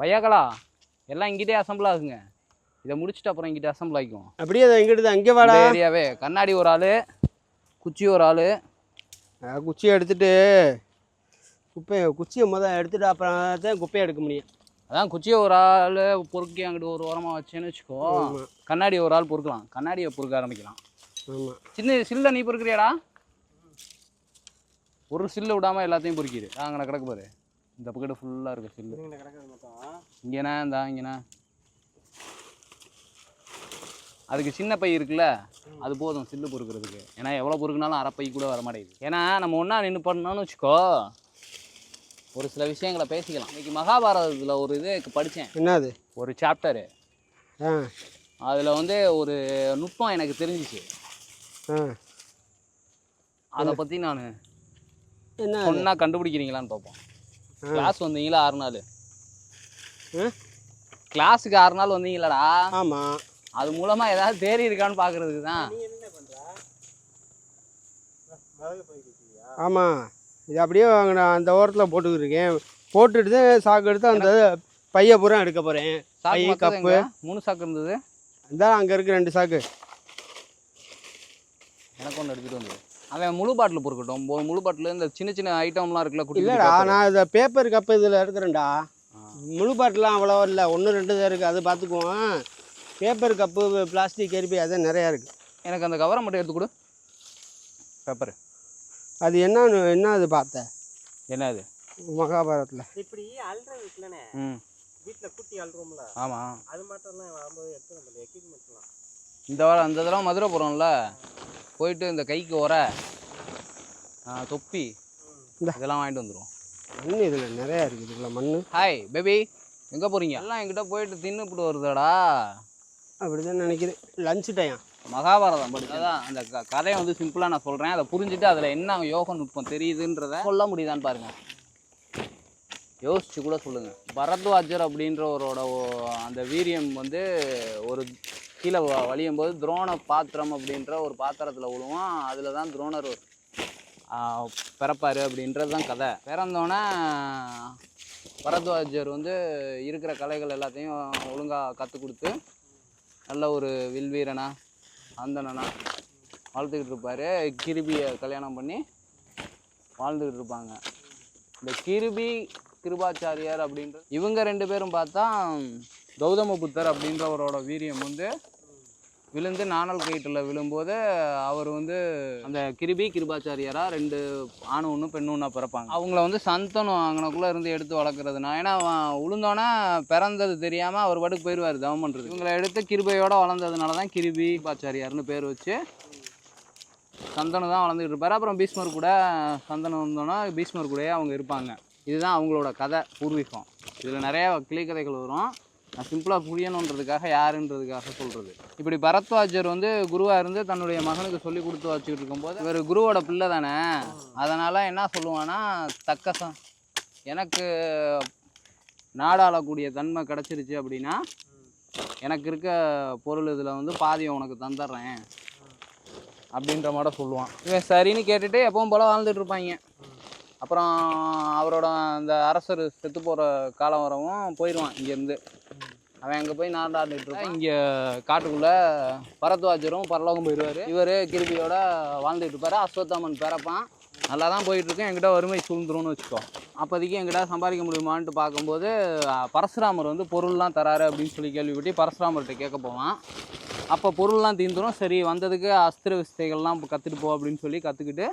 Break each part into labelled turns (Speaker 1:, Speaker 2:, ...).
Speaker 1: பையாக்களா எல்லாம் இங்கிட்டே அசம்பிள் ஆகுங்க. இதை முடிச்சுட்டு அப்புறம் இங்கிட்ட அசம்பிள் ஆகிக்கும்
Speaker 2: அப்படியே அதை எங்கிட்டு அங்கே வாடா.
Speaker 1: ஏரியாவே. கண்ணாடி ஒரு ஆள் குச்சி ஒரு ஆள்.
Speaker 2: குச்சியை எடுத்துட்டு குப்பையை குச்சியை முதல் எடுத்துட்டு அப்புறம் தான் குப்பையை எடுக்க முடியும்.
Speaker 1: அதான் குச்சியை ஒரு ஆள் பொறுக்கி அங்கிட்டு ஒரு ஓரமாக வச்சேன்னு வச்சுக்கோ. கண்ணாடி ஒரு ஆள் பொறுக்கலாம். கண்ணாடியை பொறுக்க ஆரம்பிக்கலாம். சின்ன சில்ல நீ பொறுக்கிறியாடா? ஒரு சில்லு விடாமல் எல்லாத்தையும் பொறுக்கிடு அங்கே கிடக்கு பாரு. இந்த பக்கெட்டு ஃபுல்லாக இருக்கு சில்லு. இங்கேண்ணா இந்தா இங்கேண்ணா அதுக்கு சின்ன பை இருக்குல்ல அது போதும் சில்லு பொறுக்கிறதுக்கு. ஏன்னா எவ்வளோ பொறுக்குனாலும் அரை பை கூட வர மாட்டேங்குது. ஏன்னா நம்ம ஒன்றா நின்று பண்ணோம்னு வச்சுக்கோ ஒரு சில விஷயங்களை பேசிக்கலாம். இன்னைக்கு மகாபாரதத்தில் ஒரு இது படித்தேன்
Speaker 2: என்னது?
Speaker 1: ஒரு சாப்டரு அதில் வந்து ஒரு நுட்பம் எனக்கு தெரிஞ்சிச்சு. அதை பற்றி நான்
Speaker 2: என்ன
Speaker 1: கண்டுபிடிக்கிறீங்களான்னு பார்ப்போம் கிளாஸ் வந்தீங்களா ஆறு நாள்? கிளாஸுக்கு ஆறு நாள் வந்தீங்களாடா?
Speaker 2: ஆமாம்
Speaker 1: அது மூலமா ஏதாவது தேறி இருக்கான்னு பார்க்கறதுக்கு தான்.
Speaker 2: ஆமாம் இது அப்படியே நான் அந்த ஓரத்தில் போட்டுக்கிட்டு இருக்கேன். போட்டுட்டு சாக்கு எடுத்து அந்த பைய பூரா எடுக்க போகிறேன் பை,
Speaker 1: மொத்தம்
Speaker 2: கப்பு.
Speaker 1: மூணு சாக்கு இருந்தது?
Speaker 2: இந்த அங்கே இருக்கு ரெண்டு சாக்கு.
Speaker 1: எனக்கு ஒன்று எடுத்துட்டு வந்து அவன் முழு பாட்டில் பொறுக்கட்டும். முழு பாட்டில் இந்த சின்ன சின்ன ஐட்டம்லாம் இருக்குல்ல குட்டி
Speaker 2: இல்லைடா. நான் இந்த பேப்பர் கப்பு இதில் எடுக்கிறேன்டா. முழு பாட்டிலாம் அவ்வளோ இல்லை. ஒன்று ரெண்டு தான் இருக்குது அது பார்த்துக்குவோம் பேப்பர் கப்பு பிளாஸ்டிக் எரிப்பி அது நிறையா இருக்குது
Speaker 1: எனக்கு அந்த கவரை மட்டும் எடுத்து கொடு. பேப்பர்
Speaker 2: அது என்னன்னு என்ன அது பார்த்த?
Speaker 1: என்ன அது
Speaker 2: மகாபாரத்தில்
Speaker 3: இப்படி இருக்குல்லண்ணே
Speaker 1: ம்.
Speaker 3: வீட்டில் குட்டி அல்றோம்ல
Speaker 1: ஆமாம்
Speaker 3: அது மட்டும்லாம் வரும்போது எடுத்து நம்ம எக்யூப்மெண்ட்லாம்
Speaker 1: இந்த வாரம் அந்த தடவை மதுரை போகிறோம்ல போயிட்டு இந்த கைக்கு உர தொப்பி
Speaker 2: இந்தா.
Speaker 1: இதெல்லாம் வாங்கிட்டு வந்துடும்
Speaker 2: மண் இதில் நிறையா இருக்குது இதுக்குள்ள மண்
Speaker 1: ஹாய் பேபி எங்கே போகிறீங்க எல்லாம் என்கிட்ட போயிட்டு தின்னுபிட்டு வருதாடா.
Speaker 2: அப்படி தான் நினைக்கிறேன். லஞ்சு டைம்
Speaker 1: மகாபாரதம் படி அதான் அந்த கதையை வந்து சிம்பிளாக நான் சொல்கிறேன் அதை புரிஞ்சுட்டு அதில் என்ன யோக நுட்பம் தெரியுதுன்றத சொல்ல முடியுதான்னு பாருங்க. யோசிச்சு கூட சொல்லுங்கள் பரத்வாஜர் அப்படின்றவரோட அந்த வீரியம் வந்து ஒரு கீழே வழியும் போது துரோண பாத்திரம் அப்படின்ற ஒரு பாத்திரத்தில் விழுவோம் அதில் தான் துரோணர் பிறப்பார் அப்படின்றது தான் கதை. பிறந்தோன்னே பரத்வாஜர் வந்து இருக்கிற கலைகள் எல்லாத்தையும் ஒழுங்காக கற்றுக் கொடுத்து நல்ல ஒரு வில்வீரனா அந்தணனா வாழ்த்துக்கிட்டு இருப்பார். கிருபியை கல்யாணம் பண்ணி வாழ்ந்துக்கிட்டு இருப்பாங்க. இந்த கிருபி கிருபாச்சாரியார் அப்படின்ற இவங்க ரெண்டு பேரும் பார்த்தா கௌதம புத்தர் அப்படின்றவரோட வீரியம் வந்து விழுந்து நாணல் கயிற்றில் விழும்போது அவர் வந்து அந்த கிருபி கிருபாச்சாரியராக ரெண்டு ஆணு ஒன்று பெண்ணு ஒன்றா பிறப்பாங்க. அவங்கள வந்து சந்தனம் அங்கனக்குள்ளே இருந்து எடுத்து வளர்க்குறதுனா ஏன்னா அவன் பிறந்தது தெரியாமல் அவர் பாட்டுக்கு போயிடுவார் தவம் பண்ணுறது இவங்களை எடுத்து கிருபையோடு வளர்ந்ததுனால தான் கிருபி கிருபாச்சாரியார்னு பேர் வச்சு சந்தனம் தான் வளர்ந்துக்கிட்டு இருப்பார். அப்புறம் பீஷ்மர் கூட சந்தனம் வந்தோன்னா பீஷ்மர் கூடயே அவங்க இருப்பாங்க. இதுதான் அவங்களோட கதை பூர்வீகம். இதில் நிறையா கிளிக்கதைகள் வரும். நான் சிம்பிளாக புரியணுன்றதுக்காக யாருன்றதுக்காக சொல்கிறது இப்படி பரத்வாஜர் வந்து குருவாக இருந்து தன்னுடைய மகனுக்கு சொல்லி கொடுத்து வச்சுக்கிட்டு இருக்கும்போது இவர் குருவோட பிள்ளை தானே. அதனால் என்ன சொல்லுவான்னா தக்கசம் எனக்கு நாடாளக்கூடிய தன்மை கிடச்சிருச்சு அப்படின்னா எனக்கு இருக்க பொருள் இதில் வந்து பாதியை உனக்கு தந்துடுறேன். அப்படின்ற மாதிரி சொல்லுவான். இவன் சரின்னு கேட்டுட்டு எப்பவும் போல் வாழ்ந்துட்டு இருப்பாங்க. அப்புறம் அவரோட அந்த அரசர் செத்து போகிற காலம் வரவும் போயிடுவான் இங்கேருந்து. அவன் அங்கே போய் நாடாண்டுட்டு இருப்பான். இங்கே காட்டுக்குள்ளே பரத்வாஜரும் பரலோகம் போயிடுவார் இவர் கிருபியோட வாழ்ந்துட்டு இருப்பார். அஸ்வத்தாமன் பிறப்பான். நல்லா தான் போயிட்டுருக்கேன் என்கிட்ட வறுமை சூழ்ந்துரும்னு வச்சுக்கோ. அப்போதைக்கு என்கிட்ட சம்பாதிக்க முடியுமான்ட்டு பார்க்கும்போது பரசுராமர் வந்து பொருள்லாம் தராரு அப்படின்னு சொல்லி கேள்விப்பட்டு பரசுராமர்கிட்ட கேட்க போவான். அப்போ பொருள்லாம் தீந்துடும் சரி வந்ததுக்கு அஸ்திர விஸ்தைகள்லாம் கற்றுட்டு போ அப்படின்னு சொல்லி கற்றுக்கிட்டு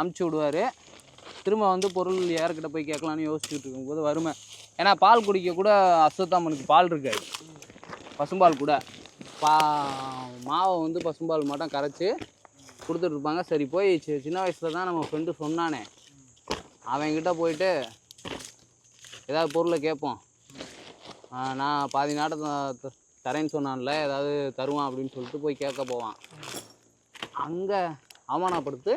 Speaker 1: அமுச்சு விடுவார். திரும்ப வந்து பொருள் யார்கிட்ட போய் கேட்கலான்னு யோசிச்சுட்டு இருக்கும்போது வறுமை. ஏன்னா பால் குடிக்க கூட அஸ்வத்தாமனுக்கு பால் இருக்காது. பசும்பால் கூட. பா மாவை வந்து பசும்பால் மட்டும் கரைச்சி கொடுத்துட்டு இருப்பாங்க. சரி போய் சி- சின்ன வயசில் தான் நம்ம ஃப்ரெண்டு சொன்னானே. அவன்கிட்ட போயிட்டு ஏதாவது பொருளை கேட்போம். நான் பாதி நாட்டை தரேன்னு சொன்னான்ல ஏதாவது தருவான் அப்படின்னு சொல்லிட்டு போய் கேட்க போவான். அங்கே அவமானப்படுத்து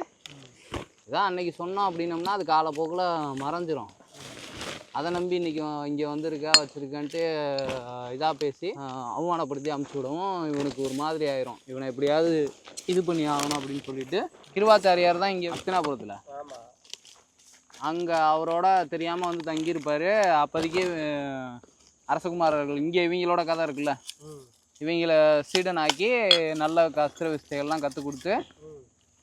Speaker 1: இதான் அன்னைக்கு சொன்னோம் அப்படின்னம்னா அது காலப்போக்கில் மறைஞ்சிரும். அதை நம்பி இன்னைக்கு இங்கே வந்திருக்கா வச்சிருக்கன்ட்டு இதாக பேசி அவமானப்படுத்தி அமுச்சு விடவும் இவனுக்கு ஒரு மாதிரி ஆயிரும். இவனை எப்படியாவது இது பண்ணி ஆகணும் அப்படின்னு சொல்லிட்டு கிருவாச்சாரியார் தான் இங்கே ஹஸ்தினாபுரத்தில் அங்கே அவரோட தெரியாமல் வந்து தங்கியிருப்பார். அப்போதைக்கு அரசகுமாரர்கள் இங்கே இவங்களோட கதை இருக்குல்ல. இவங்கள சீடன் ஆக்கி நல்ல கஸ்திர விஸ்தைகள்லாம் கற்றுக் கொடுத்து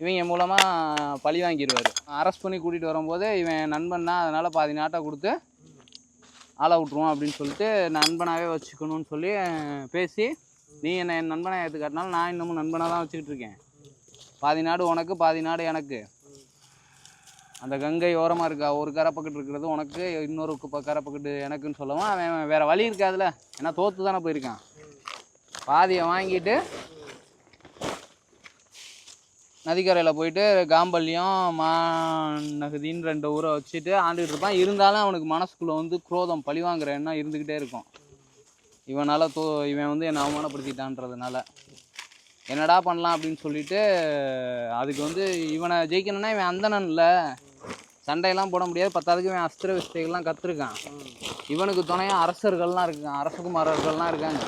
Speaker 1: இவங்க மூலமாக பழி வாங்கிடுவார் அரெஸ்ட் பண்ணி கூட்டிகிட்டு வரும்போது இவன் நண்பன்னா அதனால் பாதி நாட்டை கொடுத்து ஆளை விட்ருவோம் அப்படின்னு சொல்லிட்டு நண்பனாகவே வச்சுக்கணும்னு சொல்லி பேசி நீ என்னை என் நண்பனை ஏற்றுக்காட்டினாலும் நான் இன்னமும் நண்பனாக தான் வச்சுக்கிட்டு இருக்கேன். பாதி நாடு உனக்கு பாதி நாடு எனக்கு. அந்த கங்கை ஓரமாக இருக்கா? ஒரு கரை இருக்கிறது உனக்கு இன்னொரு கு- கரை எனக்குன்னு சொல்லவும் அவன் வேறு வழி இருக்காதுல்ல. ஏன்னா தோற்று தானே போயிருக்கான். பாதியை வாங்கிட்டு நதிக்கரையில் போயிட்டு காம்பல்யம் மாநகதின்னு ரெண்டு ஊரை வச்சுட்டு ஆண்டுகிட்டு இருப்பான். இருந்தாலும் அவனுக்கு மனசுக்குள்ளே வந்து குரோதம் பழிவாங்குற எண்ணம் இருந்துக்கிட்டே இருக்கும். இவனால் தோ இவன் வந்து என்னை அவமானப்படுத்திட்டான்றதுனால. என்னடா பண்ணலாம் அப்படின்னு சொல்லிட்டு அதுக்கு வந்து இவனை ஜெயிக்கணும்னா இவன் அந்தணன் இல்லை. சண்டையெல்லாம் போட முடியாது. பத்தாவதுக்கு இவன் அஸ்திர விஸ்தைகள்லாம் கற்றுருக்கான் இவனுக்கு துணையாக அரசர்கள்லாம் இருக்காங்க அரசகுமாரர்கள்லாம் இருக்காங்க.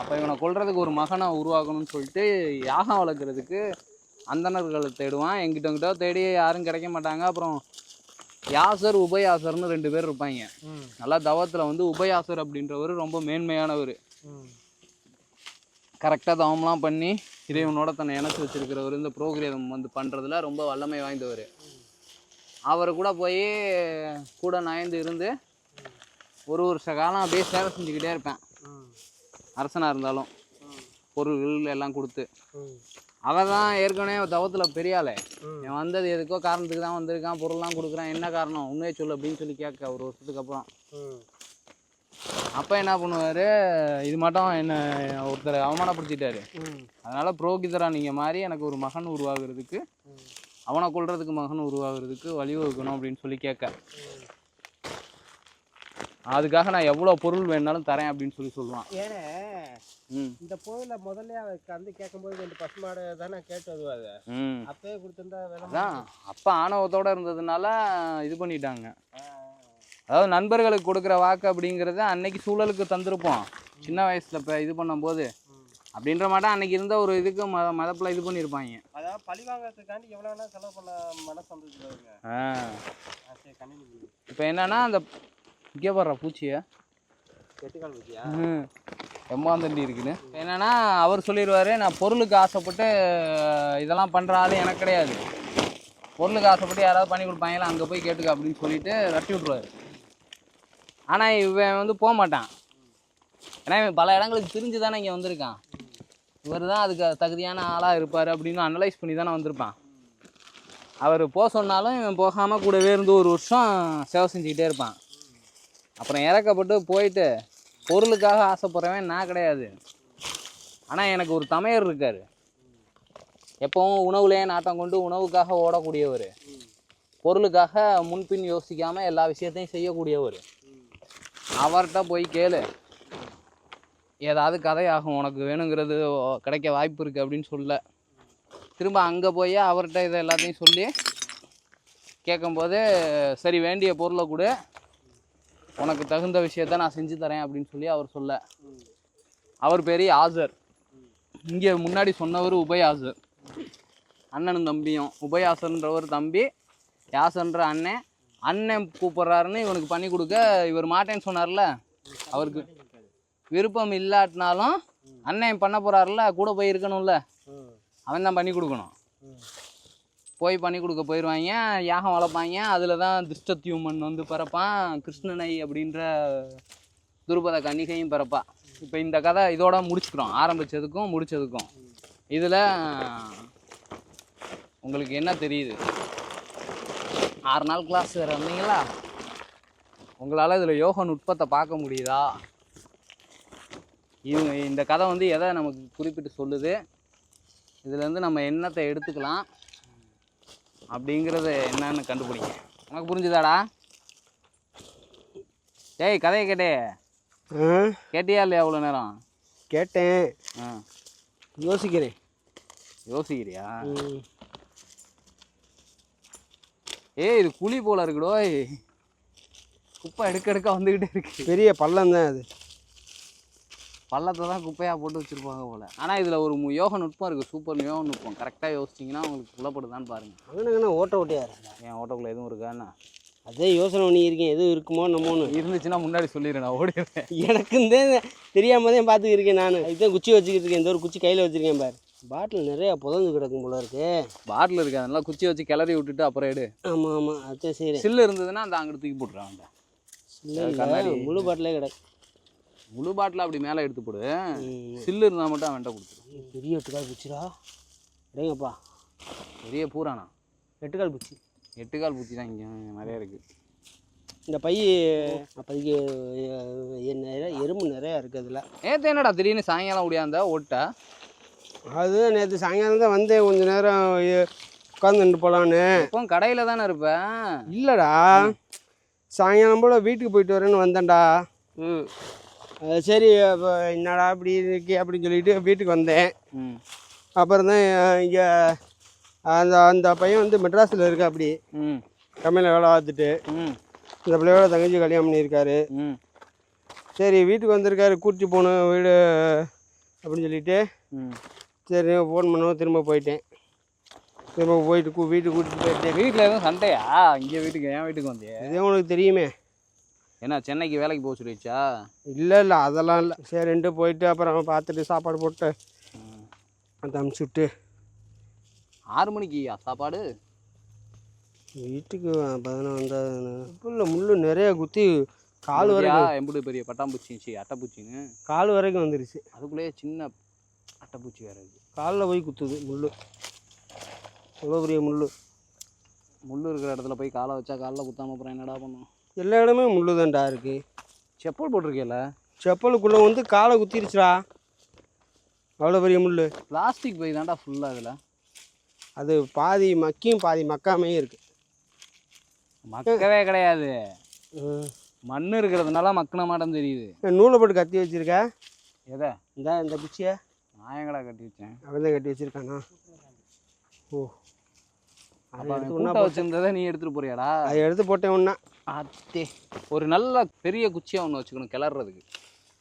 Speaker 1: அப்போ இவனை கொல்றதுக்கு ஒரு மகனை உருவாக்கணும்னு சொல்லிட்டு யாகம் வளர்க்குறதுக்கு அந்தணர்களை தேடுவான். எங்கிட்ட எங்கிட்ட தேடி யாரும் கிடைக்க மாட்டாங்க. அப்புறம் யாசர் உபயாசர்னு ரெண்டு பேர் இருப்பாங்க. நல்லா தவத்தில் வந்து உபயாசர் அப்படின்றவர் ரொம்ப மேன்மையானவர். கரெக்டாக தவம்லாம் பண்ணி இறைவனோட தன்னை இணைச்சி வச்சிருக்கிறவர். இந்த ப்ரோக்ரேம் வந்து பண்ணுறதுல ரொம்ப வல்லமை வாய்ந்தவர். அவர் கூட போய் கூட நயந்து இருந்து ஒரு வருஷ காலம் அப்படியே சேவை செஞ்சுக்கிட்டே இருப்பேன். அரசனாக இருந்தாலும் பொருள்கள் எல்லாம் கொடுத்து. அவன் தான் ஏற்கனவே தவத்தில் பெரிய ஆளே
Speaker 3: ம்.
Speaker 1: இவன் வந்தது எதுக்கோ காரணத்துக்கு தான் வந்திருக்கான் பொருள்லாம் கொடுக்குறான் என்ன காரணம்? உண்மையை சொல்லு அப்படின்னு சொல்லி கேட்க ஒரு வருஷத்துக்கு அப்புறம். அப்போ என்ன பண்ணுவார்? இது மட்டும் என்ன ஒருத்தர் அவமானப்படுத்திட்டாரு. அதனால புரோகிதரா நீங்கள் மாதிரி எனக்கு ஒரு மகன் உருவாகிறதுக்கு அவனை கொல்றதுக்கு மகன் உருவாகிறதுக்கு வழிவகுக்கணும் அப்படின்னு சொல்லி கேட்க. அதுக்காக நான் எவ்வளோ பொருள் வேணாலும் தரேன் அப்படின்னு சொல்லி சொல்லுவான்.
Speaker 3: ஏன்னா இந்த கோயில முதல்ல வந்து கேட்கும்போது ரெண்டு பசுமாடு தானே கேட்டு வருவாங்க.
Speaker 1: ம்.
Speaker 3: அப்பயே கொடுத்துருந்தா வேலை
Speaker 1: அதான் அப்பா ஆணவத்தோட இருந்ததுனால இது பண்ணிட்டாங்க. அதாவது நண்பர்களுக்கு கொடுக்குற வாக்கு அப்படிங்கிறத அன்னைக்கு சூழலுக்கு தந்திருப்போம். சின்ன வயசுல இப்போ இது பண்ணும்போது. அப்படின்ற மாட்டம் அன்னைக்கு இருந்த ஒரு இதுக்கு மத மதப்பில் இது பண்ணியிருப்பாங்க
Speaker 3: அதாவது பழி வாங்குறதுக்காண்டி எவ்வளோ வேணா செலவு பண்ண மனசு பண்ணு.
Speaker 1: இப்போ என்னன்னா அந்த இங்கே பாடுற பூச்சியை.
Speaker 3: கெட்டுக்கால்
Speaker 1: எம்மாந்தண்டி இருக்குன்னு என்னன்னா அவர் சொல்லிடுவாரு நான் பொருளுக்கு ஆசைப்பட்டு இதெல்லாம் பண்ணுற ஆள் எனக்கு கிடையாது. பொருளுக்கு ஆசைப்பட்டு யாராவது பண்ணி கொடுப்பாங்களா அங்கே போய் கேட்டுக்க அப்படின்னு சொல்லிட்டு ரட்டி விட்ருவாரு ஆனால் இவன் வந்து போக மாட்டான். ஏன்னா இவன் பல இடங்களுக்கு தெரிஞ்சு தானே இங்கே வந்திருக்கான். இவர் தான் அதுக்கு தகுதியான ஆளாக இருப்பார் அப்படின்னு அனலைஸ் பண்ணி தானே வந்திருப்பான். அவர் போக சொன்னாலும் இவன் போகாமல் கூடவே இருந்து ஒரு வருஷம் சேவை செஞ்சுக்கிட்டே இருப்பான். அப்புறம் இறக்கப்பட்டு போயிட்டு பொருளுக்காக ஆசைப்படுறவன் நான் கிடையாது. ஆனால் எனக்கு ஒரு தமையர் இருக்கார். எப்பவும் உணவுலேயே நாட்டம் கொண்டு உணவுக்காக ஓடக்கூடியவர். பொருளுக்காக முன்பின் யோசிக்காமல் எல்லா விஷயத்தையும் செய்யக்கூடியவர். அவர்கிட்ட போய் கேளு. ஏதாவது கதையாகும் உனக்கு வேணுங்கிறது கிடைக்க வாய்ப்பு இருக்குது அப்படின்னு சொல்ல. திரும்ப அங்கே போய் அவர்கிட்ட இதை எல்லாத்தையும் சொல்லி கேட்கும்போது சரி வேண்டிய பொருளை கொடு. உனக்கு தகுந்த விஷயத்த நான் செஞ்சு தரேன் அப்படின்னு சொல்லி அவர் சொல்ல. அவர் பேர் ஆசர். இங்கே முன்னாடி சொன்னவர் உபயாசர். அண்ணனும் தம்பியும். உபயாசர்ன்றவர் தம்பி யாசர்ன்ற அண்ணன் அண்ணன் கூப்பிட்றாருன்னு இவனுக்கு பண்ணி கொடுக்க இவர் மாட்டேன்னு சொன்னார்ல. அவருக்கு விருப்பம் இல்லாட்டினாலும் அண்ணன் பண்ண போறாருல கூட போய் இருக்கணும்ல. அவன் தான் பண்ணி கொடுக்கணும். போய் பண்ணி கொடுக்க போயிடுவாங்க யாகம் வளர்ப்பாங்க. அதில் தான் திருஷ்டத்யூமன் வந்து பிறப்பான். கிருஷ்ணனை அப்படின்ற துருபத கன்னிகையும் பிறப்பா. இப்போ இந்த கதை இதோட முடிச்சுக்கிறோம். ஆரம்பிச்சதுக்கும் முடித்ததுக்கும் இதில் உங்களுக்கு என்ன தெரியுது? ஆறு நாள் கிளாஸ் வேறு வந்தீங்களா உங்களால் இதில் யோக நுட்பத்தை பார்க்க முடியுதா? இவங்க இந்த கதை வந்து எதை நமக்கு குறிப்பிட்டு சொல்லுது? இதுலேருந்து நம்ம என்னத்தை எடுத்துக்கலாம். அப்படிங்கிறத என்னன்னு கண்டுபிடிங்க. உனக்கு புரிஞ்சுதாடா? டேய் கதையை கேட்டே. கேட்டியா இல்லையா அவ்வளோ நேரம்?
Speaker 2: கேட்டேன்.
Speaker 1: ஆ.
Speaker 2: யோசிக்கிறேன்.
Speaker 1: யோசிக்கிறியா? ஏய் இது குழி போல இருக்குடோய் குப்பை எடுக்க எடுக்க வந்துக்கிட்டே இருக்கு.
Speaker 2: பெரிய பள்ளம் தான் அது.
Speaker 1: பள்ளத்தை தான் குப்பையாக போட்டு வச்சுருப்பாங்க போல். ஆனால் இதில் ஒரு யோக நுட்பம் இருக்குது சூப்பர் யோக நுட்பம். கரெக்டாக யோசிச்சிங்கன்னா உங்களுக்கு புலப்படுதான்னு பாருங்கள்
Speaker 2: அங்கன ஓட்ட ஓட்டையா இருக்கு?
Speaker 1: என் ஓட்டோக்குள்ளே எதுவும் இருக்காண்ணா
Speaker 2: அதே யோசனை பண்ணியிருக்கேன் எதுவும் இருக்குமோ நம்மோன்னு
Speaker 1: இருந்துச்சுன்னா முன்னாடி சொல்லிடுறேன் நான் ஓடிடுறேன்.
Speaker 2: எனக்கு இந்த தெரியாம தான் பார்த்துக்கிருக்கேன் நான். இதுதான் குச்சி வச்சுக்கிட்டு இருக்கேன். இந்த ஒரு குச்சி கையில் வச்சிருக்கேன் பாரு. பாட்டில் நிறைய புதந்து கிடக்கும் போல இருக்கு.
Speaker 1: பாட்டில் இருக்கு. அதெல்லாம் குச்சி வச்சு கிளறி விட்டுட்டு அப்புறம் எடு.
Speaker 2: ஆமாம் ஆமாம் அதான் சரி.
Speaker 1: சில்லு இருந்ததுன்னா அந்த அங்கிட்டு தூக்கி.
Speaker 2: இல்லை. முழு பாட்டிலே கிடக்கு.
Speaker 1: முழு பாட்டில் அப்படி மேலே எடுத்து போடு. சில்லு இருந்தால் மட்டும் அவன்கிட்ட கொடுத்துரு.
Speaker 2: பெரிய எட்டுக்கால் பூச்சிடா. அடேங்கப்பா
Speaker 1: பெரிய பூரானா?
Speaker 2: எட்டுக்கால் பூச்சி.
Speaker 1: எட்டு கால் பூச்சி தான் இங்கே நிறைய இருக்கு.
Speaker 2: இந்த பை அப்போதைக்கு நிறைய எறும்பு நிறையா இருக்குது அதில்.
Speaker 1: நேற்று என்னடா திடீர்னு சாயங்காலம் ஓடியாந்த ஓட்ட.
Speaker 2: அது நேற்று சாயங்காலம் தான் வந்தேன் கொஞ்ச நேரம் உட்காந்துட்டு போகலான்னு
Speaker 1: இப்போ கடையில் தானே இருப்பேன்
Speaker 2: இல்லைடா. சாயங்காலம் போல் வீட்டுக்கு போயிட்டு வரேன்னு வந்தேன்டா.
Speaker 1: ம்.
Speaker 2: சரி அப்போ என்னடா இப்படி இருக்கே அப்படின்னு சொல்லிட்டு வீட்டுக்கு வந்தேன். அப்புறம் தான் இங்கே அந்த அந்த பையன் வந்து மெட்ராஸில் இருக்கா அப்படி.
Speaker 1: ம்.
Speaker 2: கம்பெனியில் வேலை பார்த்துட்டு
Speaker 1: ம்.
Speaker 2: இந்த பிள்ளையோட தங்கச்சி கல்யாணம் பண்ணியிருக்காரு.
Speaker 1: ம்.
Speaker 2: சரி வீட்டுக்கு வந்திருக்காரு கூட்டி போகணும் வீடு அப்படின்னு சொல்லிட்டு. சரி ஃபோன் பண்ணுவோம் திரும்ப போயிட்டேன். திரும்ப போயிட்டு கூ வீட்டுக்கு கூட்டிட்டு போயிட்டேன்.
Speaker 1: வீட்டில் எதுவும் சண்டையா? இங்கே வீட்டுக்கு என் வீட்டுக்கு வந்தியே?
Speaker 2: இதே உனக்கு தெரியுமே.
Speaker 1: என்ன சென்னைக்கு வேலைக்கு போக சொல்லிடுச்சா
Speaker 2: இல்லை இல்லை அதெல்லாம் இல்லை. சரின்ட்டு போயிட்டு அப்புறம் பார்த்துட்டு சாப்பாடு போட்டு அந்த அமுச்சு விட்டு
Speaker 1: ஆறு மணிக்குயா சாப்பாடு?
Speaker 2: வீட்டுக்கு பதினொன்று வந்தால் இல்லை முள் நிறைய குத்தி கால் வரைக்கும்.
Speaker 1: எம்புட்டு பெரிய பட்டாம்பூச்சி சி அட்டைப்பூச்சின்னு?
Speaker 2: கால் வரைக்கும் வந்துருச்சு.
Speaker 1: அதுக்குள்ளேயே சின்ன அட்டைப்பூச்சி வேற இருக்கு.
Speaker 2: காலில் போய் குத்துது முள் அவ்வளோ பெரிய முள்
Speaker 1: முள் இருக்கிற இடத்துல போய் காலை வச்சா காலில் குத்தாம அப்புறம் என்னடா பண்ணும்?
Speaker 2: எல்லா இடமே முள் தான்டா இருக்குது
Speaker 1: செப்பல் போட்டிருக்கேல?
Speaker 2: செப்பலுக்குள்ளே வந்து காலை குத்திருச்சுடா. அவ்வளோ பெரிய முள்
Speaker 1: பிளாஸ்டிக் பை தான்டா ஃபுல்லாக இதில்.
Speaker 2: அது பாதி மக்கியும் பாதி மக்காமையும் இருக்குது
Speaker 1: மக்கவே கிடையாது. மண் இருக்கிறதுனால மக்கின மாட்டம் தெரியுது.
Speaker 2: நூலை போட்டு கத்தி வச்சிருக்க?
Speaker 1: எதை?
Speaker 2: இந்த இந்த குச்சியை.
Speaker 1: நாயங்கடா கட்டி வச்சேன்?
Speaker 2: அவன் தான் கட்டி வச்சிருக்கானா? ஓ.
Speaker 1: அப்போ வச்சிருந்ததை நீ எடுத்துட்டு போறியாடா?
Speaker 2: அதை எடுத்து போட்டேன் ஒன்றா
Speaker 1: அத்தே ஒரு நல்ல பெரிய குச்சியாக ஒன்று வச்சுக்கணும் கிளறதுக்கு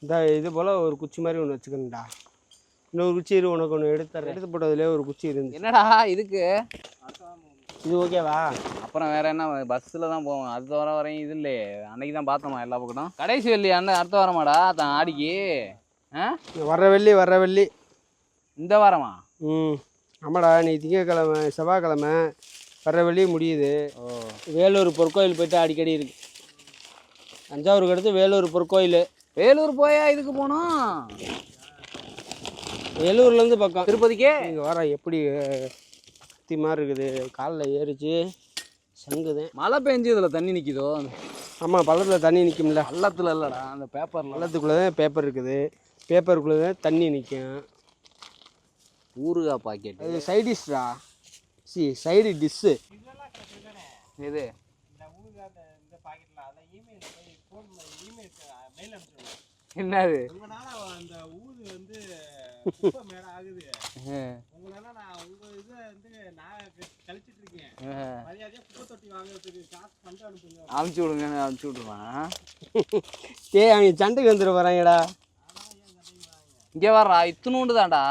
Speaker 2: இந்த இது போல் ஒரு குச்சி மாதிரி ஒன்று வச்சுக்கணும்டா. இன்னொரு குச்சி இரு உனக்கு ஒன்று எடுத்து எடுத்து போட்டதுலேயே ஒரு குச்சி இருந்துச்சு.
Speaker 1: என்னடா இதுக்கு?
Speaker 2: இது ஓகேவா
Speaker 1: அப்புறம் வேற என்ன பஸ்ஸில் தான் போவோம். அடுத்த வாரம் வரையும் இது இல்லையே. அன்னைக்கு தான் பார்த்தோமா எல்லா பக்கமும். கடைசி வெள்ளி அண்ணன் அடுத்த வாரமாடா தான் ஆடிக்கு. ஆ?
Speaker 2: வர்ற வெள்ளி வர்ற வெள்ளி.
Speaker 1: இந்த வாரமா?
Speaker 2: ம். ஆமாடா நீ திங்கக்கிழமை செவ்வாய்க்கிழமை. வர்ற வெள்ளி முடியுது.
Speaker 1: ஓ.
Speaker 2: வேலூர் பொற்கோயில் போயிட்டு அடிக்கடி இருக்கு. தஞ்சாவூருக்கு அடுத்து வேலூர் பொற்கோயில்.
Speaker 1: வேலூர் போயா இதுக்கு போனோம்?
Speaker 2: வேலூர்லேருந்து பக்கம்.
Speaker 1: திருப்பதிக்கே?
Speaker 2: இங்கே வர எப்படி கத்தி மாதிரி இருக்குது. காலில் ஏறிச்சு சங்குதேன்
Speaker 1: மழை பெஞ்சு இதில் தண்ணி நிற்கிதோ
Speaker 2: ஆமாம் பள்ளத்தில் தண்ணி நிற்கும்ல
Speaker 1: பள்ளத்தில் இல்லைடா அந்த பேப்பரில்
Speaker 2: பள்ளத்துக்குள்ளே தான் பேப்பர் இருக்குது. பேப்பருக்குள்ளே தான் தண்ணி நிற்கும்
Speaker 1: ஊறுகாய் பாக்கெட்டு.
Speaker 2: அது சைடிஷ்டா சி சைடு டிஷ்ஷு
Speaker 1: இது. என்னது?
Speaker 3: அந்த ஊது வந்து குப்பை மேல ஆகுது.
Speaker 1: ஆ,
Speaker 3: உங்களால நான் உங்க இதை வந்து நான் கழிச்சிட்டு இருக்கேன்.
Speaker 1: ஆ.
Speaker 3: மரியாதையா குப்பை தொட்டி வாங்குறதுக்கு காசு பண்ணிட்டு அனுப்புங்க.
Speaker 1: அமுச்சு விடுங்க அமுச்சு விட்ருவான்
Speaker 2: டேய் அவங்க சண்டைக்கு வந்துட வராங்கடா
Speaker 1: இங்கே வர்றா இத்தினூண்டு தான்டா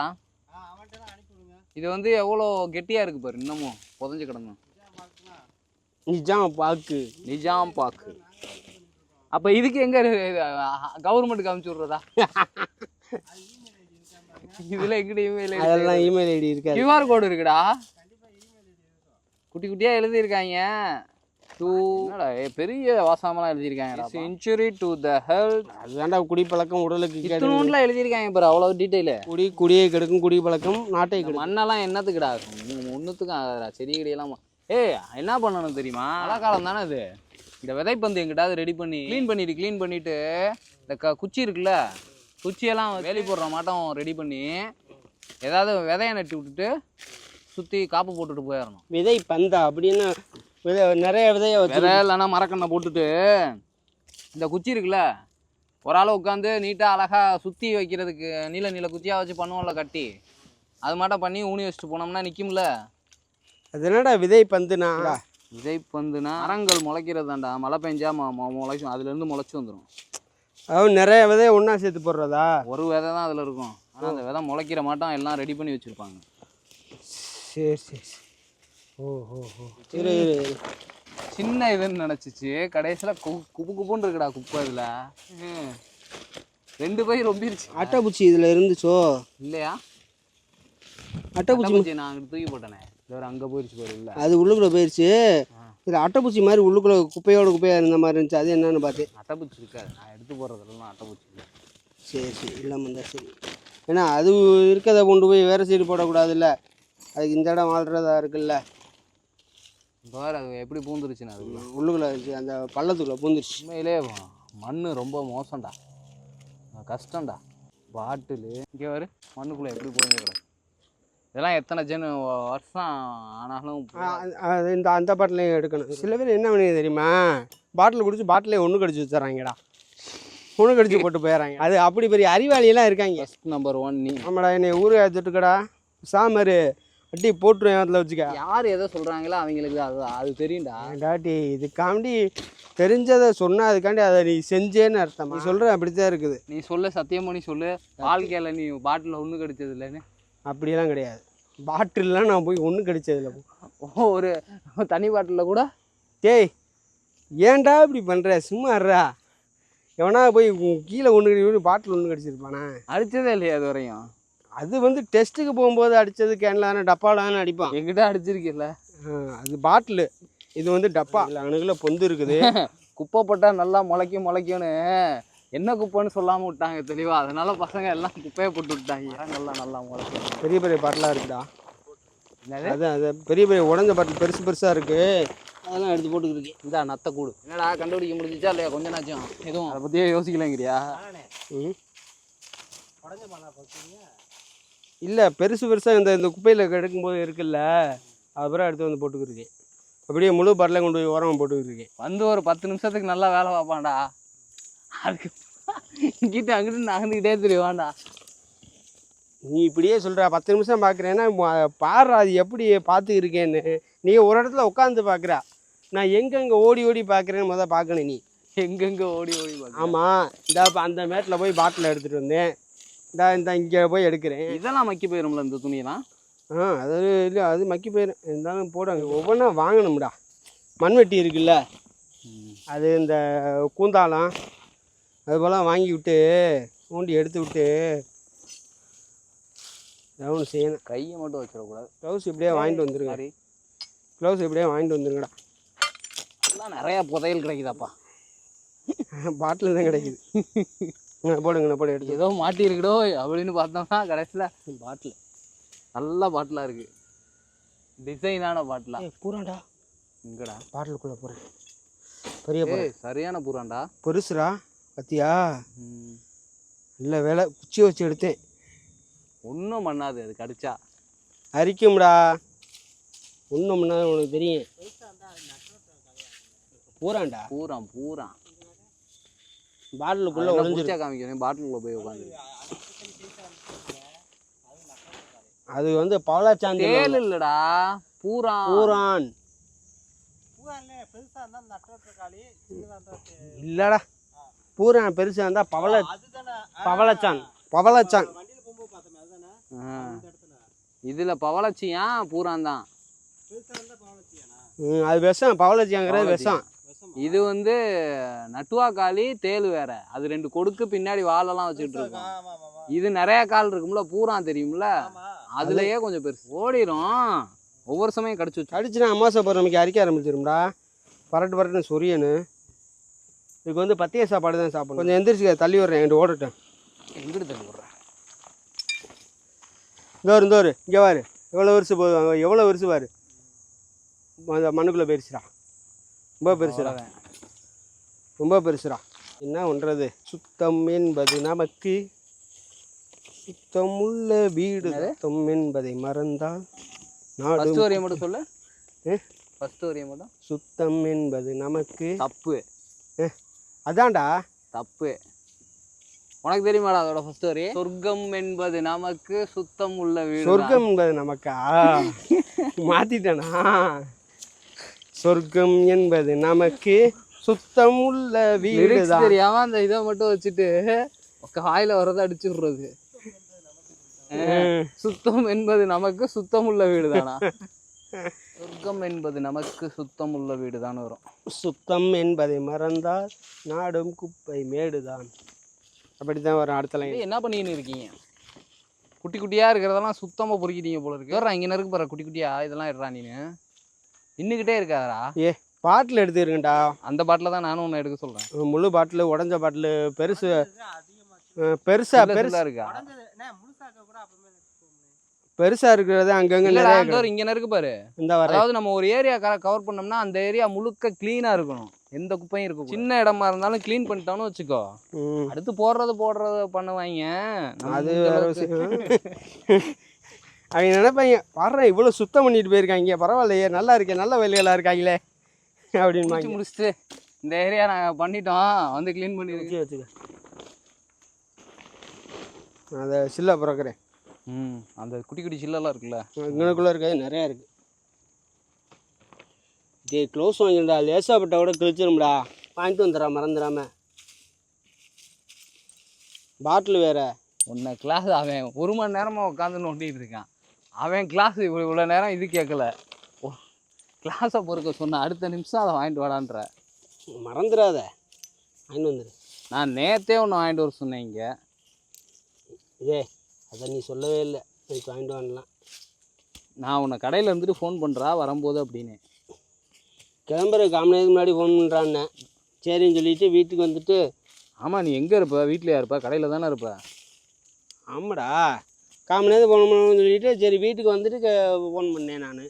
Speaker 3: ஆ அவன்கிட்ட தான் அனுப்பி விடுங்க
Speaker 1: இது வந்து எவ்வளோ கெட்டியாக இருக்கு பாரு இன்னமும் புதஞ்சு கிடந்தும்
Speaker 2: நிஜாம் பாக்கு.
Speaker 1: நிஜாம் பாக்கு. அப்போ இதுக்கு எங்கே கவர்மெண்ட்டுக்கு அமுச்சு விட்றதா? இதில் எங்கிட்ட இமெயில்
Speaker 2: அதெல்லாம் இமெயில் ஐடி இருக்காது.
Speaker 1: கியூஆர் கோடு இருக்குடா. குட்டி குட்டியாக எழுதியிருக்காங்க. டூ என்னடா ஏ, பெரிய வாசாமெல்லாம் எழுதியிருக்காங்க இன்ஜுரி டு த ஹெல்த்
Speaker 2: அதுதான்டா குடிப்பழக்கம் உடலுக்கு கேடு.
Speaker 1: இத்தனூண்டில் எழுதியிருக்காங்க பாரு அவ்வளோ டீட்டெயிலு
Speaker 2: குடி குடியை கெடுக்கும் குடிப்பழக்கம் நாட்டை கெடுக்கும்.
Speaker 1: மண்ணெல்லாம் என்னத்துக்குடா ஒன்றுத்துக்கும் ஆகாதுடா செடி கொடியெல்லாம் ஏய் என்ன பண்ணணும் தெரியுமா? மழை காலம் தானே இது இந்த விதைப்பந்து எங்கிட்டாவது ரெடி பண்ணி க்ளீன் பண்ணிட்டு க்ளீன் பண்ணிட்டு இந்த க குச்சி இருக்குல்ல குச்சியெல்லாம் வேலி போடுற மாட்டம் ரெடி பண்ணி ஏதாவது விதைய நட்டு விட்டுட்டு சுற்றி காப்பு போட்டுட்டு போயிடணும்.
Speaker 2: விதை பந்தா அப்படின்னு விதை நிறைய விதைய வச்சு
Speaker 1: விதை இல்லைன்னா மரக்கண்ணை போட்டுட்டு இந்த குச்சி இருக்குல்ல ஒரு ஆள் உட்காந்து நீட்டாக அழகாக சுற்றி வைக்கிறதுக்கு நீல நீல குச்சியாக வச்சு பண்ணுவோம்ல கட்டி. அது மாட்டம் பண்ணி ஊனி வச்சுட்டு போனோம்னா நிற்கும்ல
Speaker 2: அது என்னடா விதை பந்துனா?
Speaker 1: விதைப்பந்துனா மரங்கள் முளைக்கிறதாண்டா மழை பெஞ்சா மொ- மொ- முளைக்கும் அதுலேருந்து முளைச்சி வந்துடும்
Speaker 2: அவன் நிறைய விதைய ஒன்றா சேர்த்து போடுறதா?
Speaker 1: ஒரு விதை தான் அதில் இருக்கும். ஆனால் அந்த விதை முளைக்கிற மாட்டோம் எல்லாம் ரெடி பண்ணி வச்சுருப்பாங்க.
Speaker 2: சரி சரி இரு இரு
Speaker 1: சின்ன இதுன்னு நினைச்சிச்சு. கடைசியில குப்பு குப்புன்னு இருக்குடா குப்பை இதுல. ரெண்டு பை ரொம்பிருச்சு.
Speaker 2: அட்டைப்பூச்சி இதில் இருந்துச்சோ?
Speaker 1: இல்லையா?
Speaker 2: அட்டைப்பூச்சி
Speaker 1: நான் அங்கிட்டு தூக்கி போட்டேனே. இது வேற அங்க போயிருச்சு பாரு இல்ல.
Speaker 2: அது உள்ளுக்குள்ளே போயிடுச்சு இதில் அட்டைப்பூச்சி மாதிரி உள்ளுக்குள்ளே குப்பையோட குப்பையாக இருந்த மாதிரி இருந்துச்சு. அது என்னன்னு பார்த்தேன்
Speaker 1: அட்டைப்பூச்சி இருக்காது. நான் எடுத்து போடுறதுலாம் அட்டைப்பூச்சி இல்லை.
Speaker 2: சரி சரி. இல்லாமல் இருந்தால் சரி. ஏன்னா அது இருக்கிறத கொண்டு போய் வேறு சைடு போடக்கூடாதுல்ல. அதுக்கு இந்த இடம் வாழ்கிறதா இருக்குல்ல.
Speaker 1: பாரு அது எப்படி பூந்துருச்சுன்னு அதுக்குள்ள.
Speaker 2: உள்ளுக்குள்ளே இருந்துச்சு அந்த பள்ளத்துக்குள்ளே பூந்துருச்சு.
Speaker 1: உண்மையிலே மண் ரொம்ப மோசம்டா. கஷ்டம்டா. பாட்டிலு இங்கே வரு மண்ணுக்குள்ளே எப்படி கிடக்கு இதெல்லாம் எத்தனை ஜென் வருஷம் ஆனாலும்
Speaker 2: அது இந்த அந்த பாட்டிலையும் எடுக்கணும். சில பேர் என்ன பண்ணி தெரியுமா? பாட்டில் குடிச்சு பாட்டிலே ஒன்று கடிச்சு வச்சுறாங்கடா ஒன்று கடிச்சு போட்டு போயிடறாங்க. அது அப்படி பெரிய அறிவாளியெல்லாம் இருக்காங்க.
Speaker 1: நம்பர் ஒன் நீ.
Speaker 2: ஆமாடா என்னை ஊருக்கு தொட்டுக்கடா சாமரு அட்டி போட்டுருவேன் அதில் வச்சுக்க.
Speaker 1: யார் எதை சொல்கிறாங்களோ அவங்களுக்கு அது அது தெரியும்டா.
Speaker 2: டாட்டி இதுக்காண்டி தெரிஞ்சதை சொன்னா அதுக்காண்டி அதை நீ செஞ்சேன்னு அர்த்தம்? நீ சொல்கிற அப்படித்தான் இருக்குது.
Speaker 1: நீ சொல்லு சத்தியம் பண்ணி சொல்லு. வாழ்க்கையில் நீ பாட்டில் ஒன்று கடிச்சது இல்லைன்னு.
Speaker 2: அப்படியெல்லாம் கிடையாது. பாட்டில்லாம் நான் போய் ஒன்று கடிச்சதில்ல.
Speaker 1: ஒரு தனி பாட்டிலில் கூட?
Speaker 2: டேய் ஏன்டா இப்படி பண்ணுற சும்மா இருடா. எவனா போய் கீழே ஒன்று பாட்டில் ஒன்று கடிச்சிருப்பானா?
Speaker 1: அடிச்சதே இல்லையா அது வரையும்.
Speaker 2: அது வந்து டெஸ்ட்டுக்கு போகும்போது அடித்தது கேன்லான டப்பாலான அடிப்பான்.
Speaker 1: என்கிட்ட அடிச்சிருக்கில்ல?
Speaker 2: அது பாட்டிலு இது வந்து டப்பா. இல்லை. அணுகுல பொந்து இருக்குது.
Speaker 1: குப்பை போட்டால் நல்லா முளைக்கும் முளைக்கும்னு. என்ன குப்பைன்னு சொல்லாமல் விட்டாங்க தெளிவா? அதனால பசங்க எல்லாம் குப்பையை போட்டு விட்டாங்க. நல்லா நல்லா முளைக்கும்
Speaker 2: பெரிய பெரிய பாட்டிலாக இருக்குடா.
Speaker 1: என்னது?
Speaker 2: அது அது பெரிய பெரிய உடஞ்ச பாட்டில் பெருசு பெருசாக இருக்குது அதெல்லாம் எடுத்து போட்டுக்கிட்டு
Speaker 1: இந்தா நத்த கூடு. என்னடா கண்டுபிடிக்க முடிஞ்சிச்சா இல்லையா? கொஞ்ச நாச்சும் எதுவும்? அதை பற்றியே யோசிக்கலங்கிறியா?
Speaker 2: ம்?
Speaker 3: உடஞ்ச மண்ணா பார்க்குறீங்க
Speaker 2: இல்லை பெருசு பெருசாக இந்த இந்த குப்பையில் கிடக்கும்போது இருக்குல்ல அப்புறம் எடுத்து வந்து போட்டுக்கிருக்கேன் அப்படியே முழு பாட்டிலையும் கொண்டு போய் ஓரமாக போட்டுக்கிருக்கேன்
Speaker 1: வந்து ஒரு பத்து நிமிஷத்துக்கு நல்லா வேலை பார்ப்பான்டா. அதுக்கு இங்கிட்ட அங்கிட்டு நகர்ந்துக்கிட்டே தெரியுவான்டா
Speaker 2: நீ இப்படியே சொல்கிற பத்து நிமிஷம் பார்க்குறேன்னா பாடுறா அது எப்படி பார்த்து இருக்கேன்னு. நீ ஒரு இடத்துல உட்காந்து பார்க்குறா. நான் எங்கெங்கே ஓடி ஓடி பார்க்குறேன்னு முத பார்க்கணும் நீ.
Speaker 1: எங்கெங்க ஓடி ஓடி
Speaker 2: ஆமாம் இந்த அந்த மேட்டில் போய் பாட்டில் எடுத்துகிட்டு வந்தேன். இந்த இந்த இங்கே போய் எடுக்கிறேன்.
Speaker 1: இதெல்லாம் மக்கி போயிரும்ல இந்த துணியெல்லாம்?
Speaker 2: ஆ அது இல்லை அது மக்கி போயிடும் இருந்தாலும் போடுங்க ஒவ்வொன்றா வாங்கணும்டா. மண்வெட்டி இருக்குல்ல. அது இந்த கூந்தாளம் அது போல் வாங்கி விட்டு ஊண்டி எடுத்து விட்டு ஒன்று செய்யணும்.
Speaker 1: கையை மட்டும் வச்சிடக்கூடாது.
Speaker 2: க்ளவுஸ் இப்படியே வாங்கிட்டு வந்துருங்க. க்ளவுஸ் இப்படியே வாங்கிட்டு வந்துருங்கடா.
Speaker 1: எல்லாம் நிறைய புதையல் கிடைக்குதாப்பா.
Speaker 2: பாட்டில் தான் கிடைக்குது. போடுங்கண்ணா போடு எடுத்து.
Speaker 1: ஏதோ மாட்டி இருக்குடோ அப்படின்னு பார்த்தோம்னா கடைசியில்
Speaker 2: பாட்டில்.
Speaker 1: நல்ல பாட்டிலாக இருக்கு. டிசைனான பாட்டிலா.
Speaker 2: ஏய் பூராண்டா.
Speaker 1: இங்கடா.
Speaker 2: பாட்டிலுக்குள்ளே போகிறேன் பெரிய
Speaker 1: சரியான பூராண்டா.
Speaker 2: பெருசுடா பத்தியா. இல்லை வேலை. குச்சி வச்சு எடுத்தேன்.
Speaker 1: ஒன்றும் பண்ணாது அது கடிச்சா.
Speaker 2: அரிக்கும்டா. ஒன்றும் பண்ணாது உனக்கு தெரியும். பூராண்டா.
Speaker 1: பூரான் பூரான்
Speaker 2: பாட்டிலுக்குள்ளே
Speaker 1: பிடிச்சா காமிக்கிறேன். பாட்டிலுக்குள்ள போய் உட்காந்து
Speaker 2: அது வந்து பவளாச்சாந்தி
Speaker 1: தேல் இல்லடா. பூரான்.
Speaker 2: பூரான். இல்லடா. பூரான் பெருசாக இருந்தால் பவள
Speaker 3: அதுதானே.
Speaker 2: பவளச்சான். பவளச்சான்.
Speaker 3: வண்டியில் போகும்போது பார்த்தோமே அதுதானே?
Speaker 1: ஆ.
Speaker 3: இந்த இடத்துல.
Speaker 1: இதுல பவளச்சியா? பூரான் தான்.
Speaker 2: அது விஷம். பவளச்சியாங்கிறது
Speaker 1: பவளச்சி.
Speaker 2: விஷம்
Speaker 3: விஷமா.
Speaker 1: இது வந்து நட்டுவா காளி தேல் வேற. அது ரெண்டு கொடுக்கு பின்னாடி வாலெல்லாம் வச்சுக்கிட்டு இருக்கும். இது நிறைய கால் இருக்கும்ல பூரான் தெரியும்ல? அதுலயே கொஞ்சம் பெருசு. ஓடிரும். ஒவ்வொரு சமயம் கடிச்சு வச்சு
Speaker 2: கடிச்சுனா அமாசை பௌர்ணமிக்கு அரிக்க ஆரம்பிச்சிரும்டா பரட்டு பரட்டுன்னு சொரியனு. இதுக்கு வந்து பத்திய சாப்பாடு தான் சாப்பிடணும். கொஞ்சம் எந்திரிச்சு தள்ளி விட்றேன் என்கிட்ட ஓடட்டேன்
Speaker 1: எங்கிட்டு தள்ளி விடுறேன்
Speaker 2: இந்தோரு இந்தோரு இங்கே பாரு. எவ்வளோ வருஷம் போகுது? எவ்வளோ வருஷம் பாரு. அந்த மண்ணுக்குள்ளே பெருசுடா ரொம்ப பெருசுடா. ரொம்ப பெருசுடா. என்ன பண்ணுறது சுத்தம் என்பது நமக்கு. சுத்தமுள்ள வீடு
Speaker 1: என்னது?
Speaker 2: சுத்தம் என்பதை மறந்தால் நாடு
Speaker 1: வரையும் மட்டும் சொல்லு.
Speaker 2: ஏ?
Speaker 1: ஃபர்ஸ்ட் வரையும் மட்டும்
Speaker 2: சுத்தம் என்பது நமக்கு.
Speaker 1: தப்பு.
Speaker 2: அதான்டா.
Speaker 1: தப்பு. உனக்கு தெரியுமாடா அதோட ஃபர்ஸ்ட் வரி சொர்க்கம் என்பது நமக்கு சுத்தம் உள்ள வீடு
Speaker 2: சொர்க்கம் என்பது நமக்கா? மாத்திட்டேனா? சொர்க்கம் என்பது நமக்கு சுத்தம் உள்ள வீடு
Speaker 1: தெரியாம அந்த இதை மட்டும் வச்சுட்டு வாயில வரத அடிச்சு விடுறது. சுத்தம் என்பது நமக்கு சுத்தம் உள்ள வீடு தானா சொர்க்கம் என்பது நமக்கு சுத்தம் உள்ள வீடு தான் வரும்.
Speaker 2: சுத்தம் என்பதை மறந்தால் நாடும் குப்பை மேடுதான். அப்படித்தான் வரும் அடுத்த லைன்
Speaker 1: என்ன பண்ணின்னு இருக்கீங்க? குட்டி குட்டியா இருக்கிறதெல்லாம் சுத்தமா பொறுக்கிட்டீங்க போல இருக்கு. இங்க இருக்கு பாரு குட்டி குட்டியா? இதெல்லாம் எடுறா நீனு. நின்னுக்கிட்டே இருக்காதடா
Speaker 2: ஏ பாட்டில் எடுத்துருக்கேன்டா
Speaker 1: அந்த பாட்டில தான் நானும் ஒன்று எடுக்க சொல்றேன்.
Speaker 2: முழு பாட்டில் உடஞ்ச பாட்டில் பெருசு பெருசா பெருசு.
Speaker 1: இருக்கா?
Speaker 2: பெருசா இருக்கிறது அங்கங்க
Speaker 1: இல்லடா,
Speaker 2: நிறைய
Speaker 1: இங்க இருக்கு பாரு.
Speaker 2: இந்த
Speaker 1: அதாவது நம்ம ஒரு ஏரியா கவர் பண்ணோம்னா அந்த ஏரியா முழுக்க க்ளீனா இருக்கணும். எந்த குப்பையும் இருக்கும் சின்ன இடமா இருந்தாலும் க்ளீன் பண்ணிட்டோம்னு வச்சுக்கோ. அடுத்து போடுறது போடுறது பண்ணுவாங்க.
Speaker 2: அது
Speaker 1: இந்த
Speaker 2: வேற
Speaker 1: அளவுக்கு-
Speaker 2: விஷயம் அவங்க நினைப்பாங்க? பாடுறேன் இவ்வளோ சுத்தம் பண்ணிட்டு போயிருக்காங்க. பரவாயில்லையே நல்லா இருக்கே நல்ல வேலைகளா இருக்காங்களே.
Speaker 1: முடிச்சு முடிச்சுட்டு இந்த ஏரியா நாங்கள் பண்ணிட்டோம். வந்து க்ளீன் பண்ணிருக்கு
Speaker 2: வச்சு வச்சுக்க. அதை சில்ல பிறக்கிறேன்.
Speaker 1: ம் அந்த குட்டி குட்டி சில்லெல்லாம் இருக்குல்ல?
Speaker 2: இங்கனக்குள்ளே இருக்காது நிறையா இருக்கு. டேய் க்ளோஸ் வாங்கிடா லேசாப்பட்டா கூட கிழிச்சிரும்டா. வாங்கிட்டு வந்துடுறா மறந்துடாம. பாட்டில் வேற.
Speaker 1: உன்னை கிளாஸ் அவன் ஒரு மணி நேரமாக உட்காந்து நோண்டிட்டு இருக்கான். அவன் கிளாஸ் இவ்வளோ இவ்வளோ நேரம் இது கேட்கல. கிளாஸை பொறுக்க சொன்ன அடுத்த நிமிஷம் அதை வாங்கிட்டு வாடான்ற.
Speaker 2: மறந்துடாத. வாங்கிட்டு வந்துடு
Speaker 1: நான் நேத்தே ஒன்று வாங்கிட்டு வர சொன்னேன் இங்கே.
Speaker 2: ஏ அதை நீ சொல்லவே இல்லை. எனக்கு வாங்கிட்டு வரலாம்
Speaker 1: நான் உன்னை கடையில் இருந்துட்டு ஃபோன் பண்ணுறா வரும்போது அப்படின்னு.
Speaker 2: கிளம்புற காம நேரத்துக்கு முன்னாடி ஃபோன் பண்ணுறான்னே சரின்னு சொல்லிட்டு வீட்டுக்கு வந்துட்டு
Speaker 1: ஆமாம் நீ எங்கே இருப்ப? வீட்லயா இருப்ப? கடையில் தானே இருப்ப?
Speaker 2: ஆமாடா. காமனேது நேரத்துக்கு ஃபோன் பண்ணணும்னு சொல்லிட்டு சரி வீட்டுக்கு வந்துட்டு ஃபோன் பண்ணேன் நான்.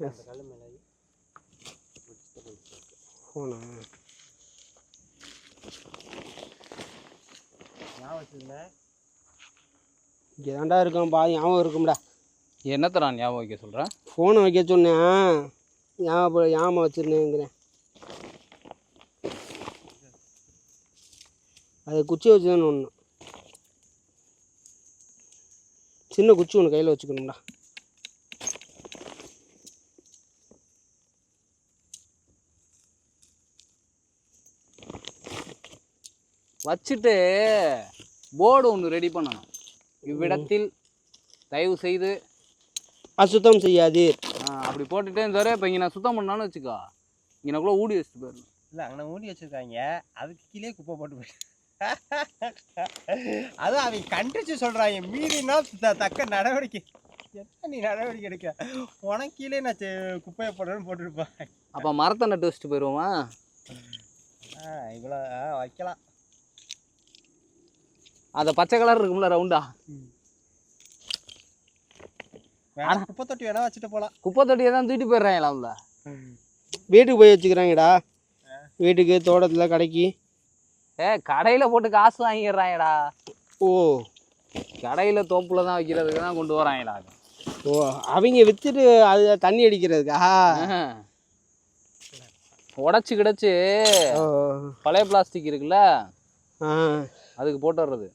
Speaker 3: மேலே
Speaker 2: ஃபோனா இங்கே தாண்டா இருக்கான் பா ஞாபகம் இருக்கும்டா.
Speaker 1: என்னத்தடா ஞாபகம் வைக்க சொல்கிறேன்
Speaker 2: ஃபோனை வைக்க சொன்னேன். ஞாபகம் ஞாபகம் வச்சுருந்தேங்கிறேன். அது குச்சி வச்சு தானே ஒன்று சின்ன குச்சி ஒன்று கையில் வச்சுக்கணும்டா.
Speaker 1: வச்சுட்டு போர்டு ஒன்று ரெடி பண்ணணும். இவ்விடத்தில் தயவு செய்து
Speaker 2: அசுத்தம் செய்யாதீர்
Speaker 1: ஆ, அப்படி போட்டுட்டே இருந்தாரு இப்போ இங்கே நான் சுத்தம் பண்ணான்னு வச்சுக்கோ. இங்கனக்குள்ளே ஊடி வச்சுட்டு போயிடணும்.
Speaker 3: இல்லை அங்கே மூடி வச்சுருக்காங்க. அதுக்கு கீழே குப்பை போட்டு போயிட்டு அதுவும் அவங்க கண்டிச்சு சொல்கிறாங்க மீறினா தக்க நடவடிக்கை. என்ன நீ நடவடிக்கை எடுக்க? உனக்கு கீழே நான் செ- குப்பையை போடுறேன்னு போட்டுருப்பேன்
Speaker 1: அப்போ மரத்தை நட்டு வச்சுட்டு போயிடுவோமா
Speaker 3: ஆ இவ்வளோ வைக்கலாம்.
Speaker 1: அந்த பச்சை கலர் இருக்கும்ல ரவுண்டா
Speaker 3: வேணா குப்பை தொட்டி வேணா வச்சுட்டு போகலாம்
Speaker 1: குப்பை தொட்டியை தான் தூக்கிட்டு போயிடுறாங்களாம்ல
Speaker 2: வீட்டுக்கு போய் வச்சுக்கிறாங்கடா. வீட்டுக்கு தோட்டத்தில் கடைக்கு.
Speaker 1: ஏ கடையில் போட்டு காசு வாங்கிடுறாங்கடா.
Speaker 2: ஓ.
Speaker 1: கடையில் தோப்புல தான் வைக்கிறதுக்கு தான் கொண்டு வராங்கடா.
Speaker 2: ஓ அவங்க விற்றுட்டு அது தண்ணி அடிக்கிறதுக்கா?
Speaker 1: உடச்சி கிடச்சி பழைய பிளாஸ்டிக் இருக்குல்ல அதுக்கு போட்டு வர்றது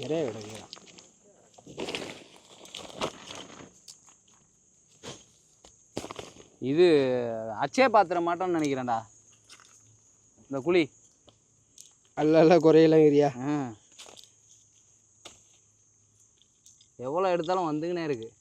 Speaker 2: நிறைய விடுங்க
Speaker 1: இது அச்சய பாத்திரம் மாட்டோம்னு நினைக்கிறேன்டா. இந்த குழி.
Speaker 2: அல்ல அல்ல குறையலங்கிறியா?
Speaker 1: ம். எவ்வளோ எடுத்தாலும் வந்துக்கினே இருக்குது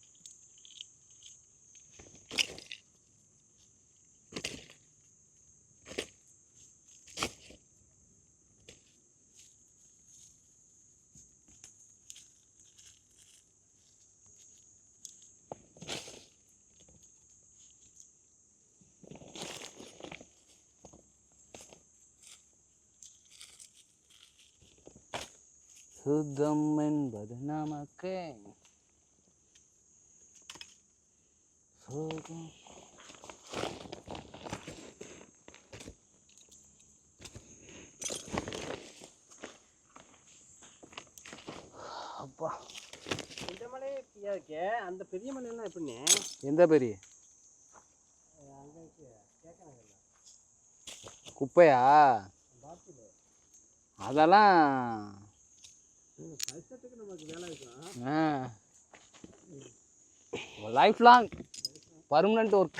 Speaker 1: சுத்தம் என்பது நமக்கு. சோகம். அப்பா.
Speaker 3: இந்த மலையே மலை இருக்கே? அந்த பெரிய மலையெல்லாம் எப்படி
Speaker 1: எந்த பெரிய? குப்பையா? அதெல்லாம் லைஃப் லாங் பர்மனண்ட் ஒர்க்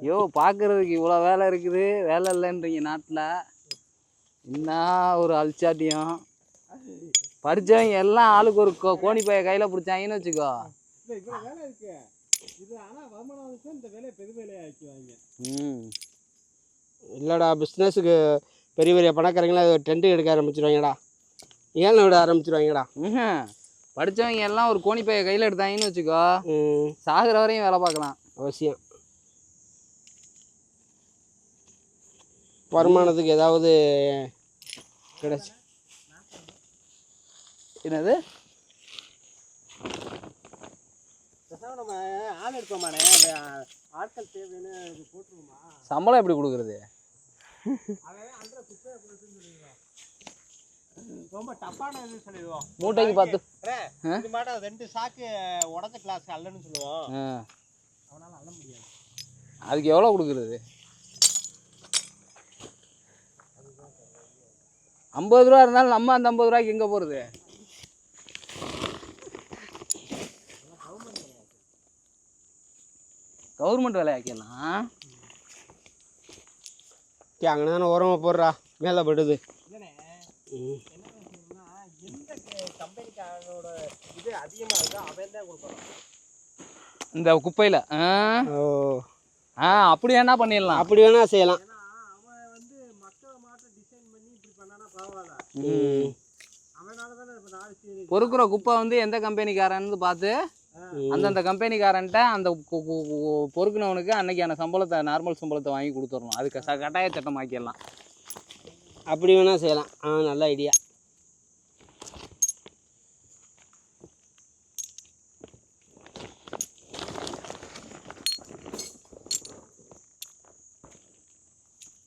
Speaker 1: ஐயோ பார்க்கறதுக்கு இவ்வளோ வேலை இருக்குது. வேலை இல்லைன்றீங்க நாட்டில். என்ன ஒரு அல்சாட்டியம். படித்தவங்க எல்லாம் ஆளுக்கு ஒரு கோ- கோணி பைய கையில் பிடிச்சாங்கன்னு வச்சுக்கோ.
Speaker 3: இது ஆனால் வருமானம் இந்த வேலையை பெரிய வேலையை ஆக்கிவாங்க
Speaker 1: ம்.
Speaker 2: இல்லைடா பிஸ்னஸுக்கு பெரிய பெரிய பணக்காரங்களாம் டென்ட் எடுக்க ஆரம்பிச்சிருவாங்கடா. ஏழை விட ஆரம்பிச்சிருவாங்கடா.
Speaker 1: ம்ஹும். படிச்சவங்க எல்லாம் ஒரு கோணி பைய கையில் எடுத்தாங்கன்னு வச்சுக்கோ
Speaker 2: ம்.
Speaker 1: சாகுற வரையும் வேலை பார்க்கலாம்.
Speaker 2: அவசியம். வருமானத்துக்கு ஏதாவது கிடைச்சி.
Speaker 1: என்னது?
Speaker 3: பேசாம நம்ம ஆள் எடுப்போமாண்ணே. ஆட்கள் தேவைன்னு போட்டுருவோமா?
Speaker 1: சம்பளம் எப்படி கொடுக்குறது?
Speaker 3: ரொம்ப டப்பான இது சொல்லிடுவோம்.
Speaker 1: மூட்டைக்கு பார்த்து.
Speaker 3: இது மாட்டம் ரெண்டு சாக்கு உடஞ்ச கிளாஸ் அல்லன்னு சொல்லுவோம். அவனால அள்ள முடியாது.
Speaker 1: அதுக்கு எவ்வளோ கொடுக்குறது? ஐம்பது ரூபா இருந்தாலும் நம்ம அந்த ஐம்பது ரூபாய்க்கு எங்கே போகிறது கவர்மெண்ட் வேலையாக்கிடலாம்
Speaker 2: அங்கே தானே உரமா போடுறா. மேலே படுது.
Speaker 1: இந்த குப்பையில் ஆ?
Speaker 2: ஓ.
Speaker 1: ஆ அப்படி என்ன பண்ணிடலாம்.
Speaker 2: அப்படி வேணா செய்யலாம்.
Speaker 1: பொறுக்கிற குப்பை வந்து எந்த கம்பெனிக்காரன்னு பார்த்து அந்தந்த கம்பெனிக்காரன்ட்ட அந்த பொறுக்குனவனுக்கு அன்னைக்கான சம்பளத்தை நார்மல் சம்பளத்தை வாங்கி கொடுத்துடணும் அதுக்கு ச கட்டாய சட்டம் ஆக்கிடலாம்.
Speaker 2: அப்படி வேணா செய்யலாம். ஆ நல்ல ஐடியா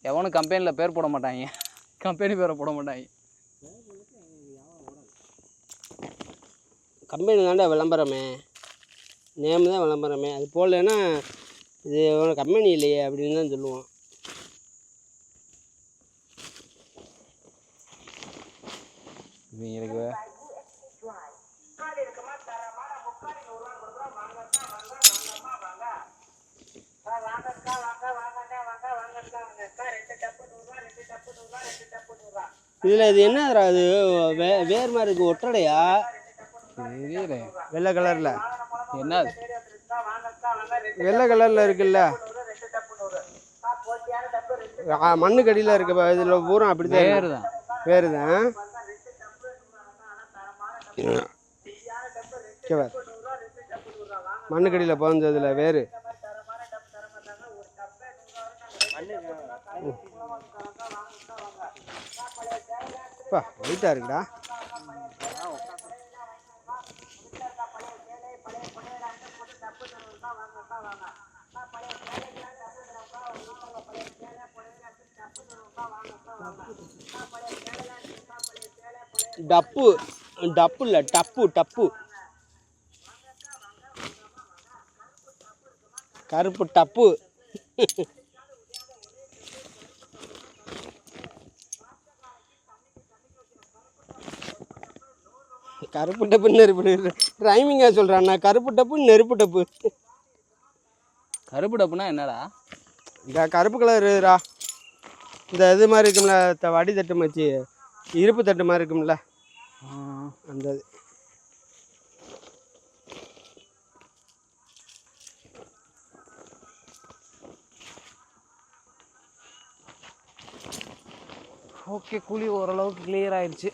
Speaker 1: எவனும் கம்பெனியில் பேர் போட மாட்டாங்க. கம்பெனி பேரை போட மாட்டாங்க.
Speaker 2: கம்பெனி தாண்டா விளம்பரமே. நேம் தான் விளம்பரமே. அது போடலைன்னா இது கம்பெனி இல்லையே அப்படின்னு தான் சொல்லுவான்
Speaker 1: இவங்களுக்கு
Speaker 2: இதில் இது என்னதுடா அது வே வேர் மாதிரி இருக்கு. ஒற்றடையா வெள்ளை கலரில்.
Speaker 1: என்ன? அது?
Speaker 2: வெள்ளை கலரில் இருக்குல்ல? ஆ, மண்ணுக்கு அடியில் இருக்க இதில் பூரா அப்படி தான்
Speaker 1: வேறு தான்
Speaker 2: வேறு தான் கேவர் மண்ணுக்கடியில் பதினஞ்சதுல வேறு. அப்பா வெயிட்டாக இருக்குடா. டப்பு டப்பு இல்லை டப்பு டப்பு. கருப்பு டப்பு. கருப்பு டப்பு நெருப்பு ரைமிங்காக சொல்கிறாண்ணா கருப்பு டப்பு நெருப்பு டப்பு.
Speaker 1: கருப்பு டப்புனா என்னடா?
Speaker 2: இந்த கருப்பு கலர் இதுடா இந்த இது மாதிரி இருக்கும்ல வடி தட்டு மச்சி. இருப்பு தட்டு மாதிரி இருக்கும்ல. அந்த
Speaker 1: ஓகே குழி ஓரளவுக்கு கிளியர் ஆயிடுச்சு.